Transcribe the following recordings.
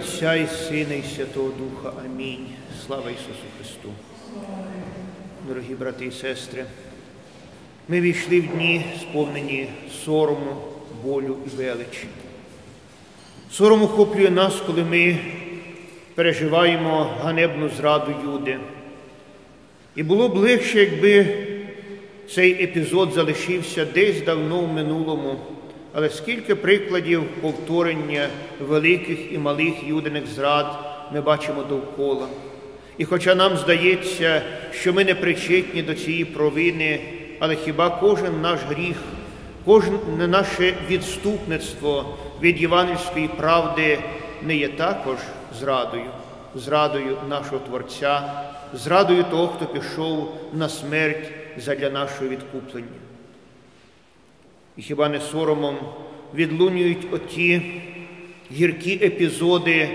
Отця і Сина, і Святого Духа. Амінь. Слава Ісусу Христу. Дорогі брати і сестри, ми війшли в дні, сповнені сорому, болю і величі. Сором охоплює нас, коли ми переживаємо ганебну зраду Юди. І було б легше, якби цей епізод залишився десь давно в минулому, але скільки прикладів повторення великих і малих юдиних зрад ми бачимо довкола. І хоча нам здається, що ми не причетні до цієї провини, але хіба кожен наш гріх, кожне наше відступництво від євангельської правди не є також зрадою, зрадою нашого Творця, зрадою того, хто пішов на смерть задля нашого відкуплення. І хіба не соромом відлунюють оті гіркі епізоди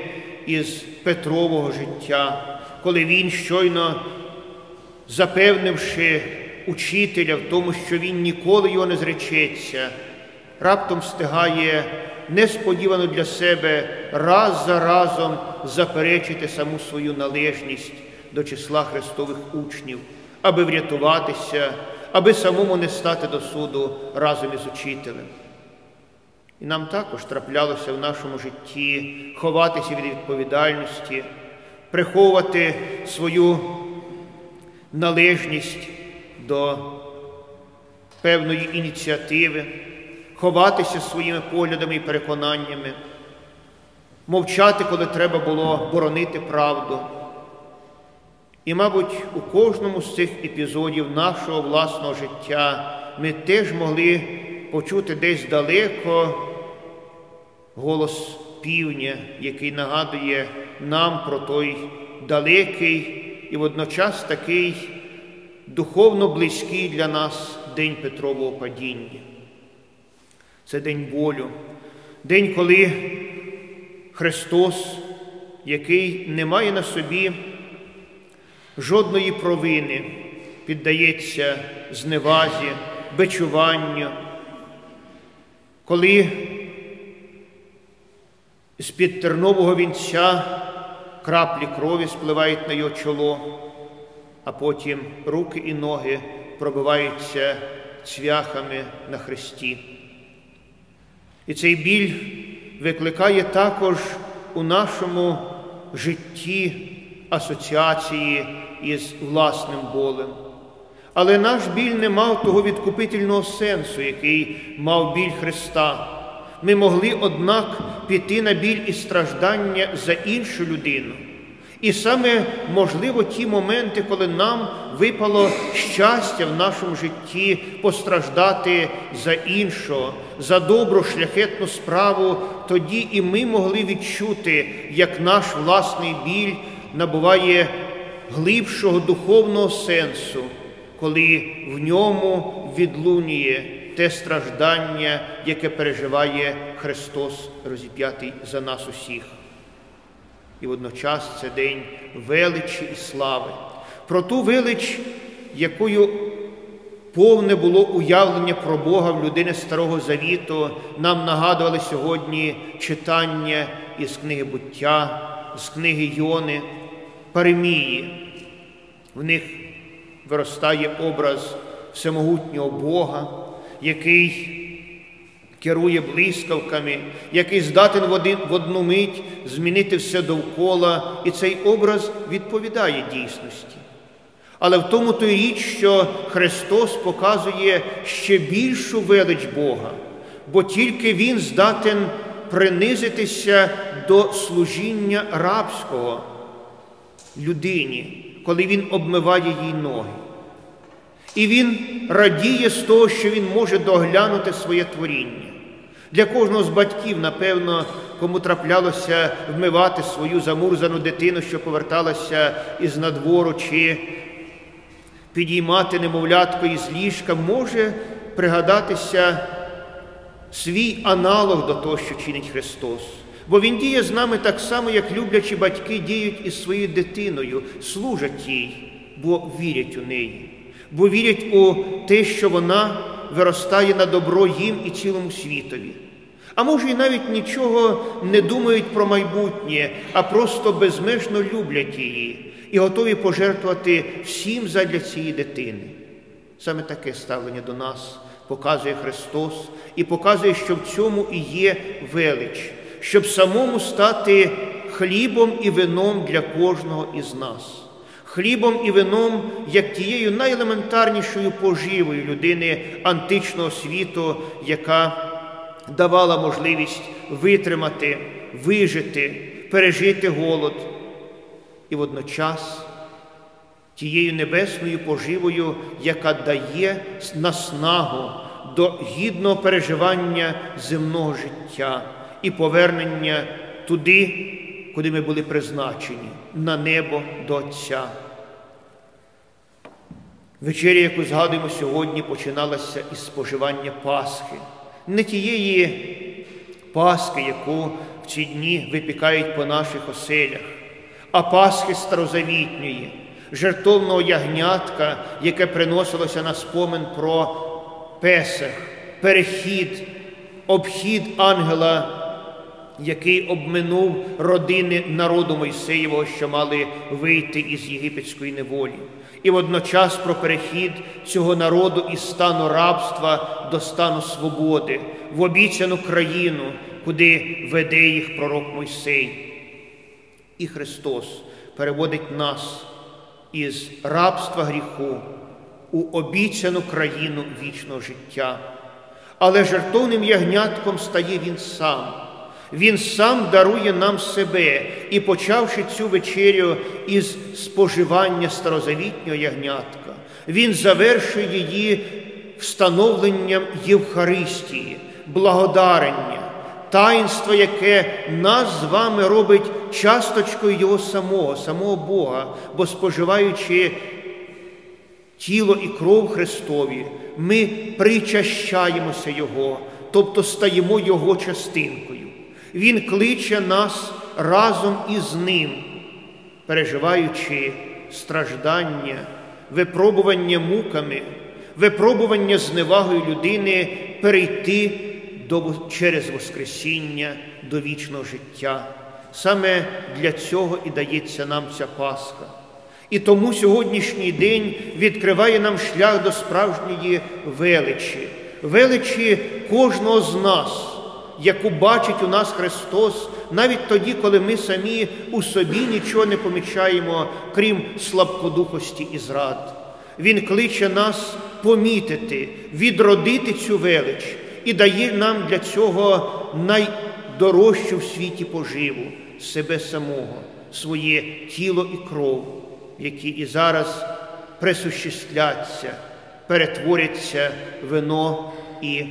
із Петрового життя, коли він, щойно запевнивши учителя в тому, що він ніколи його не зречеться, раптом встигає несподівано для себе раз за разом заперечити саму свою належність до числа Христових учнів, аби врятуватися, аби самому не стати до суду разом із учителем. І нам також траплялося в нашому житті ховатися від відповідальності, приховувати свою належність до певної ініціативи, ховатися своїми поглядами і переконаннями, мовчати, коли треба було боронити правду. І, мабуть, у кожному з цих епізодів нашого власного життя ми теж могли почути десь далеко голос півня, який нагадує нам про той далекий і водночас такий духовно близький для нас День Петрового падіння. Це день болю, день, коли Христос, який не має на собі жодної провини, піддається зневазі, бичуванню, коли з-під тернового вінця краплі крові спливають на його чоло, а потім руки і ноги пробиваються цвяхами на хресті. І цей біль викликає також у нашому житті асоціації із власним болем. Але наш біль не мав того відкупительного сенсу, який мав біль Христа. Ми могли, однак, піти на біль і страждання за іншу людину. І саме можливо ті моменти, коли нам випало щастя в нашому житті постраждати за іншого, за добру шляхетну справу, тоді і ми могли відчути, як наш власний біль набуває глибшого духовного сенсу, коли в ньому відлунює те страждання, яке переживає Христос розіп'ятий за нас усіх. І водночас це день величі і слави, про ту велич, якою повне було уявлення про Бога в людини Старого Завіту, нам нагадували сьогодні читання із книги буття, з книги Йони, Паремії. В них виростає образ всемогутнього Бога, який керує блискавками, який здатен в одну мить змінити все довкола, і цей образ відповідає дійсності. Але в тому то й річ, що Христос показує ще більшу велич Бога, бо тільки Він здатен принизитися до служіння рабського людині, коли Він обмиває їй ноги. І він радіє з того, що він може доглянути своє творіння. Для кожного з батьків, напевно, кому траплялося вмивати свою замурзану дитину, що поверталася із надвору, чи підіймати немовлятко із ліжка, може пригадатися свій аналог до того, що чинить Христос. Бо Він діє з нами так само, як люблячі батьки діють із своєю дитиною, служать їй, бо вірять у неї бо вірять у те, що вона виростає на добро їм і цілому світові. А може, і навіть нічого не думають про майбутнє, а просто безмежно люблять її і готові пожертвувати всім задля цієї дитини. Саме таке ставлення до нас показує Христос і показує, що в цьому і є велич, щоб самому стати хлібом і вином для кожного із нас. Хлібом і вином, як тією найелементарнішою поживою людини античного світу, яка давала можливість витримати, вижити, пережити голод і водночас тією небесною поживою, яка дає наснагу до гідного переживання земного життя і повернення туди, куди ми були призначені, на небо до Отця. Вечеря, яку згадуємо сьогодні, починалася із споживання Пасхи, не тієї Пасхи, яку в ці дні випікають по наших оселях, а Пасхи старозавітньої, жертовного ягнятка, яке приносилося на спомин про Песах, перехід, обхід ангела, який обминув родини народу Мойсеєвого, що мали вийти із єгипетської неволі. І водночас про перехід цього народу із стану рабства до стану свободи, в обіцяну країну, куди веде їх пророк Мойсей. І Христос переводить нас із рабства гріху у обіцяну країну вічного життя. Але жертовним ягнятком стає Він сам. Він сам дарує нам себе і, почавши цю вечерю із споживання старозавітнього ягнятка, Він завершує її встановленням Євхаристії, благодарення, таїнство, яке нас з вами робить часточкою Його самого, самого Бога, бо споживаючи тіло і кров Христові, ми причащаємося Його, тобто стаємо Його частинкою. Він кличе нас разом із Ним, переживаючи страждання, випробування муками, випробування зневагою людини, перейти до, через Воскресіння до вічного життя. Саме для цього і дається нам ця Пасха. І тому сьогоднішній день відкриває нам шлях до справжньої величі, величі кожного з нас, яку бачить у нас Христос, навіть тоді, коли ми самі у собі нічого не помічаємо, крім слабкодухості і зрад. Він кличе нас помітити, відродити цю велич і дає нам для цього найдорожчу в світі поживу себе самого, своє тіло і кров, які і зараз присуществляться, перетворяться вино і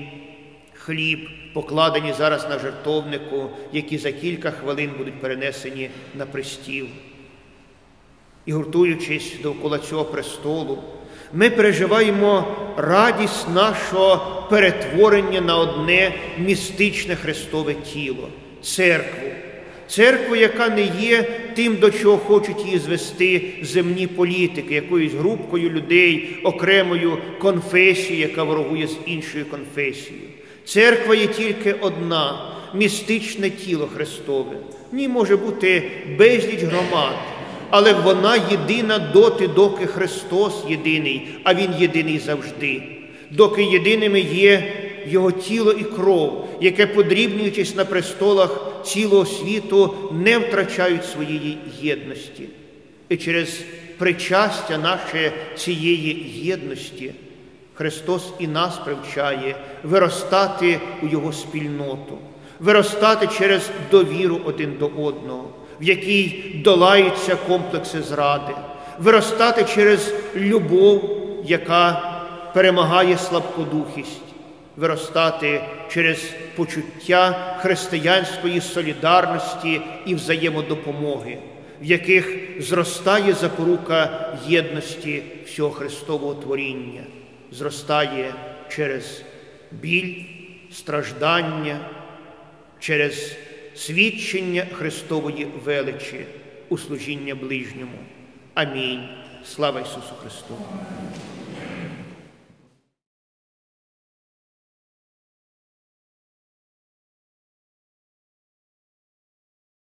хліб, покладені зараз на жертовнику, які за кілька хвилин будуть перенесені на престіл. І гуртуючись довкола цього престолу, ми переживаємо радість нашого перетворення на одне містичне Христове тіло, церкву. Церкву, яка не є тим, до чого хочуть її звести земні політики, якоюсь групкою людей, окремою конфесією, яка ворогує з іншою конфесією. Церква є тільки одна, містичне тіло Христове. В ній може бути безліч громад, але вона єдина доти, доки Христос єдиний, а Він єдиний завжди, доки єдиними є Його тіло і кров, яке, подрібнюючись на престолах цілого світу, не втрачають своєї єдності. І через причастя наше цієї єдності. Христос і нас привчає виростати у Його спільноту, виростати через довіру один до одного, в якій долаються комплекси зради, виростати через любов, яка перемагає слабкодухість, виростати через почуття християнської солідарності і взаємодопомоги, в яких зростає запорука єдності всього Христового творіння зростає через біль, страждання, через свідчення Христової величі у служіння ближньому. Амінь. Слава Ісусу Христу!